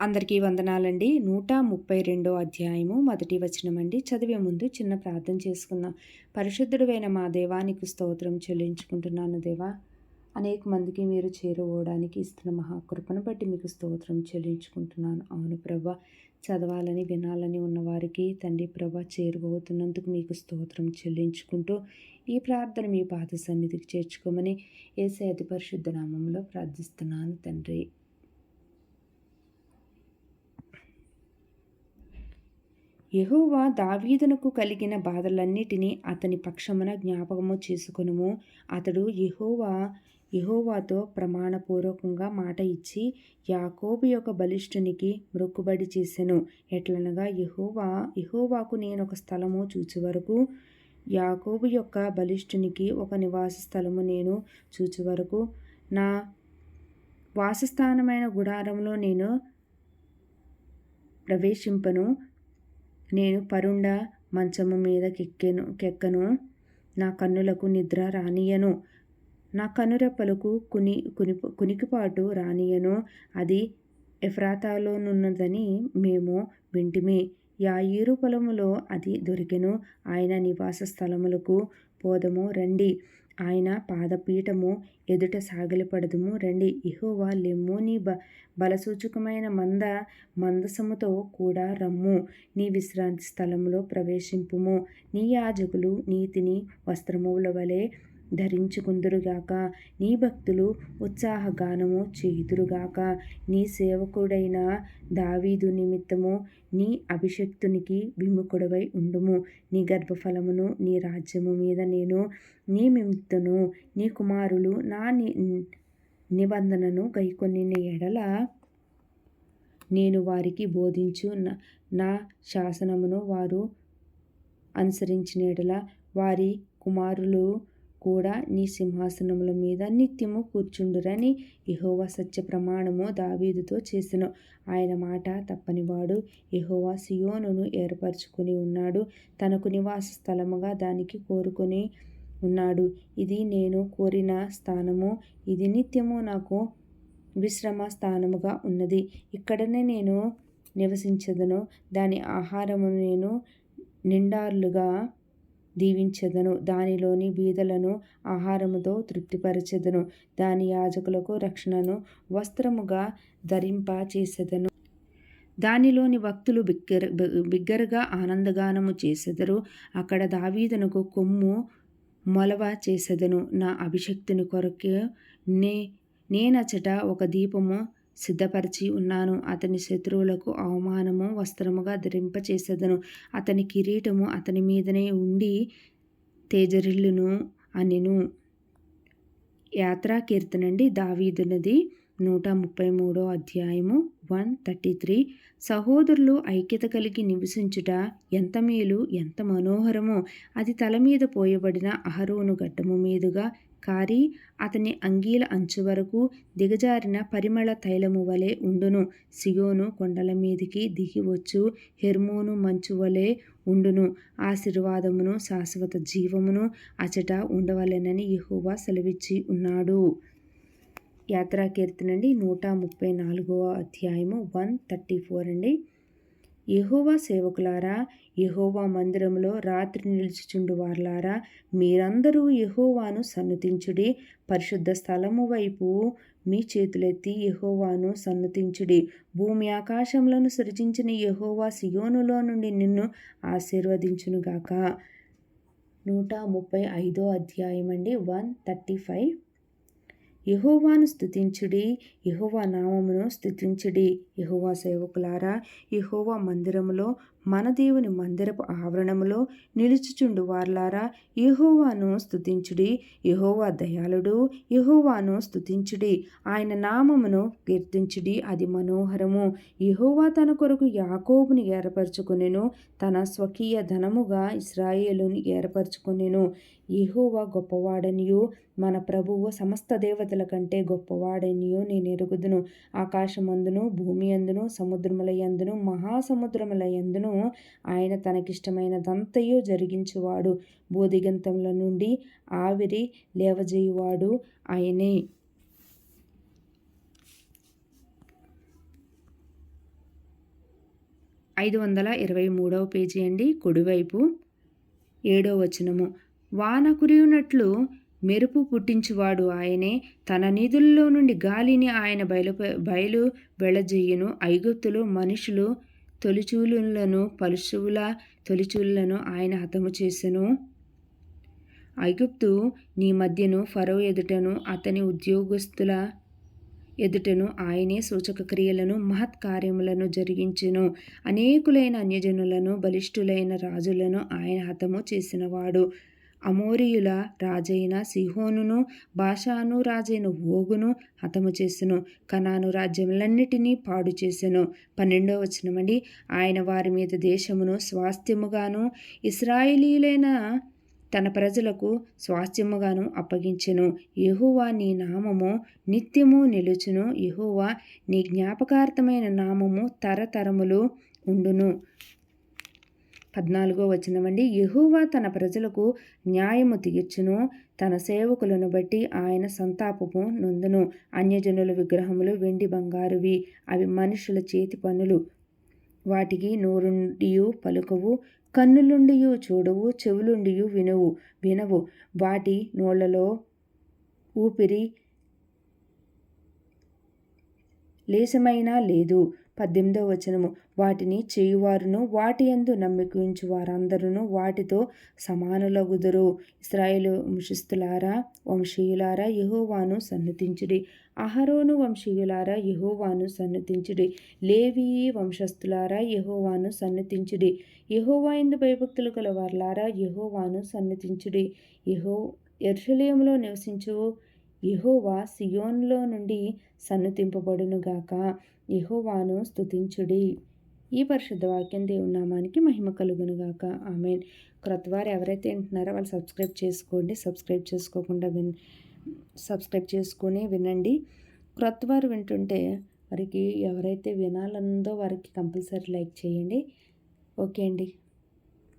అందరికీ వందనాలండి. నూట ముప్పై రెండో అధ్యాయము మొదటి వచనమండి చదివే ముందు చిన్న ప్రార్థన చేసుకుందాం. పరిశుద్ధుడైన మా దేవానికి స్తోత్రం చెల్లించుకుంటున్నాను దేవా. అనేక మందికి మీరు చేరుకోవడానికి ఇస్తున్న మహాకృపను బట్టి మీకు స్తోత్రం చెల్లించుకుంటున్నాను. అవును ప్రభా చదవాలని వినాలని ఉన్నవారికి తండ్రి ప్రభ చేరువవుతున్నందుకు మీకు స్తోత్రం చెల్లించుకుంటూ ఈ ప్రార్థన మీ పాత సన్నిధికి చేర్చుకోమని ఏసే అతి పరిశుద్ధ నామంలో ప్రార్థిస్తున్నాను తండ్రి. యహోవా దావీదునకు కలిగిన బాధలన్నిటినీ అతని పక్షమున జ్ఞాపకము చేసుకునుము. అతడు యహోవా యహోవాతో ప్రమాణపూర్వకంగా మాట ఇచ్చి యాకోబు యొక్క బలిష్ఠునికి మృక్కుబడి చేసెను. ఎట్లనగా యహోవా యహోవాకు నేను ఒక స్థలము చూచి వరకు యాకోబు యొక్క బలిష్ఠునికి ఒక నివాస స్థలము నేను చూచి వరకు నా వాసస్థానమైన గుడారంలో నేను ప్రవేశింపను. నేను పరుండ మంచము మీద కెక్కెను కెక్కను నా కన్నులకు నిద్ర రానియను నా కనురెప్పలకు కుని కుని కునికిపాటు రానియను అది ఎఫ్రాతాలోనున్నదని మేము వింటిమి. యాయిరు పొలములో అది దొరికెను. ఆయన నివాస స్థలములకు పోదము రండి. ఆయన పాదపీఠము ఎదుట సాగిలపడదుము. రండి. ఇహోవా లెమ్ము నీ బ బలసూచకమైన మంద మందసముతో కూడా రమ్ము. నీ విశ్రాంతి స్థలంలో ప్రవేశింపుము. నీ యాజకులు నీతిని వస్త్రముల వలె ధరించుకుందురుగాక. నీ భక్తులు ఉత్సాహగానము చేయుదురుగాక. నీ సేవకుడైన దావీదు నిమిత్తము నీ అభిషక్తునికి విముఖుడవై ఉండుము. నీ గర్భఫలమును నీ రాజ్యము మీద నేను నియమితును నీ కుమారులు నా నిబంధనను గైకొని ఎడల నేను వారికి బోధించు నా శాసనమును వారు అనుసరించిన ఎడల వారి కుమారులు కూడా నీ సింహాసనముల మీద నిత్యము కూర్చుండురని యహోవా సత్య ప్రమాణము దావీదుతో చేసిన. ఆయన మాట తప్పనివాడు యహోవా సియోనును ఏర్పరచుకుని ఉన్నాడు. తనకు నివాస స్థలముగా దానికి కోరుకొని ఉన్నాడు. ఇది నేను కోరిన స్థానము. ఇది నిత్యము నాకు విశ్రమ స్థానముగా ఉన్నది. ఇక్కడనే నేను నివసించదను. దాని ఆహారము నేను నిండార్లుగా దీవించెదను. దానిలోని బీదలను ఆహారముతో తృప్తిపరచెదను. దాని యాజకులకు రక్షణను వస్త్రముగా ధరింప చేసెదను దానిలోని భక్తులు బిగ్గర బిగ్గరగా ఆనందగానము చేసెదరు. అక్కడ దావీదనకు కొమ్ము మొలవ చేసెదను. నా అభిషక్తుని కొరకే నే నేనచట ఒక దీపము సిద్ధపరిచి ఉన్నాను. అతని శత్రువులకు అవమానము వస్త్రముగా ధరింపచేసేదను. అతని కిరీటము అతని మీదనే ఉండి తేజరిల్లును అనిను. యాత్రా కీర్తనండి దావీదునది నూట ముప్పై మూడో అధ్యాయము వన్ థర్టీ త్రీ. సహోదరులు ఐక్యత కలిగి నివసించుట ఎంత మేలు ఎంత మనోహరమో. అది తల మీద పోయబడిన అహరోను గడ్డము మీదుగా కారి అతని అంగీల అంచు వరకు దిగజారిన పరిమళ తైలము వలె ఉండును. సియోను కొండల మీదికి దిగివచ్చు హెర్మోను మంచు వలె ఉండును. ఆశీర్వాదమును శాశ్వత జీవమును అచట ఉండవలెనని యహోవా సెలవిచ్చి ఉన్నాడు. యాత్రా కీర్తనండి నూట ముప్పై నాలుగవ అధ్యాయము వన్ థర్టీ ఫోర్ అండి. యహోవా సేవకులారా యహోవా మందిరంలో రాత్రి నిలుచుచుండు వార్లారా మీరందరూ యహోవాను సన్నతించుడి పరిశుద్ధ స్థలము వైపు మీ చేతులెత్తి యహోవాను సన్నతించుడి. భూమి ఆకాశములను సృజించిన యహోవా సియోనులో నుండి నిన్ను ఆశీర్వదించునుగాక. నూట ముప్పై ఐదో అధ్యాయం అండి వన్ థర్టీ ఫైవ్. యహోవాను స్థుతించుడి యహోవా నామమును స్థుతించుడి యహోవా సేవకులారా యహోవా మందిరములో మన దేవుని మందిరపు ఆవరణములో నిలుచుచుండు వార్లారా యహోవాను స్థుతించుడి యహోవా దయాళుడు యహోవాను స్థుతించుడి ఆయన నామమును కీర్తించుడి అది మనోహరము. యహోవా తన కొరకు యాకోబుని ఏర్పరచుకునేను తన స్వకీయ ధనముగా ఇస్రాయేలుని ఏర్పరచుకునేను. యహోవా గొప్పవాడనియు మన ప్రభువు సమస్త దేవతల కంటే గొప్పవాడనియో నేను ఎరుగుదును ఆకాశమందును భూమి అందును సముద్రముల యందును మహాసముద్రముల యందును ఆయన తనకిష్టమైనదంతయు జరిగించువాడు. బోధిగంతముల నుండి ఆవిరి లేవజేయువాడు ఆయనే. ఐదు వందల ఇరవై మూడవ పేజీ అండి కుడివైపు ఏడో వచనము. వాన కురియునట్లు మెరుపు పుట్టించువాడు ఆయనే. తన నిధుల్లో నుండి గాలిని ఆయన బయలు బయలు వెళ్ళజేయును. ఐగుప్తులు మనుషులు తొలిచూలులను పలుశువుల తొలిచూలను ఆయన హతము చేసెను. ఐగుప్తు నీ మధ్యను ఫరో ఎదుటను అతని ఉద్యోగస్తుల ఎదుటను ఆయనే సూచక క్రియలను మహత్కార్యములను జరిగించెను. అనేకులైన అన్యజనులను బలిష్ఠులైన రాజులను ఆయన హతము చేసినవాడు. అమోరియుల రాజైన సిహోనును భాషాను రాజైన ఓగును హతము చేసెను. కనాను రాజ్యములన్నిటినీ పాడు చేసెను. పన్నెండో వచనమండి. ఆయన వారి మీద దేశమును స్వాస్థ్యముగాను ఇస్రాయిలీలైన తన ప్రజలకు స్వాస్థ్యముగాను అప్పగించెను. యహువా నీ నామము నిత్యము నిలుచును. యహువా నీ జ్ఞాపకార్థమైన నామము తరతరములు ఉండును. పద్నాలుగో వచనమండి. యహూవా తన ప్రజలకు న్యాయము తీర్చును. తన సేవకులను బట్టి ఆయన సంతాపము నొందును. అన్యజనుల విగ్రహములు వెండి బంగారువి. అవి మనుషుల చేతి పనులు. వాటికి నోరుండియు పలుకవు. కన్నులుండియు చూడవు. చెవులుండియు వినవు. వినవు. వాటి నోళ్ళలో ఊపిరి లేశమైనా లేదు. పద్దెనిమిదవ వచనము. వాటిని చేయువారును వాటి ఎందు నమ్మికించు వారందరూ వాటితో సమానులగుదురు. ఇస్రాయేలు వంశస్థులారా వంశీయులారా యహోవాను సన్నతించుడి. అహరోను వంశీయులారా యహోవాను సన్నతించుడి. లేవి వంశస్థులారా యహోవాను సన్నతించుడి. యహోవా ఎందు భయభక్తులు గల వారులారా యహోవాను సన్నతించుడి. యహో ఎర్షలేములో నివసించు యహోవా సియోన్లో నుండి సన్నుతింపబడునుగాక. యహోవాను స్తుతించుడి. ఈ పరిశుద్ధ వాక్యం దేవుని నామానికి మహిమ కలుగునుగాక. ఆమె క్రొత్తవారు ఎవరైతే వింటున్నారో వాళ్ళు సబ్స్క్రైబ్ చేసుకోండి. సబ్స్క్రైబ్ చేసుకోకుండా విన్ సబ్స్క్రైబ్ చేసుకొని వినండి. క్రొత్తవారు వింటుంటే వారికి ఎవరైతే వినాలందో వారికి కంపల్సరీ లైక్ చేయండి. ఓకే అండి.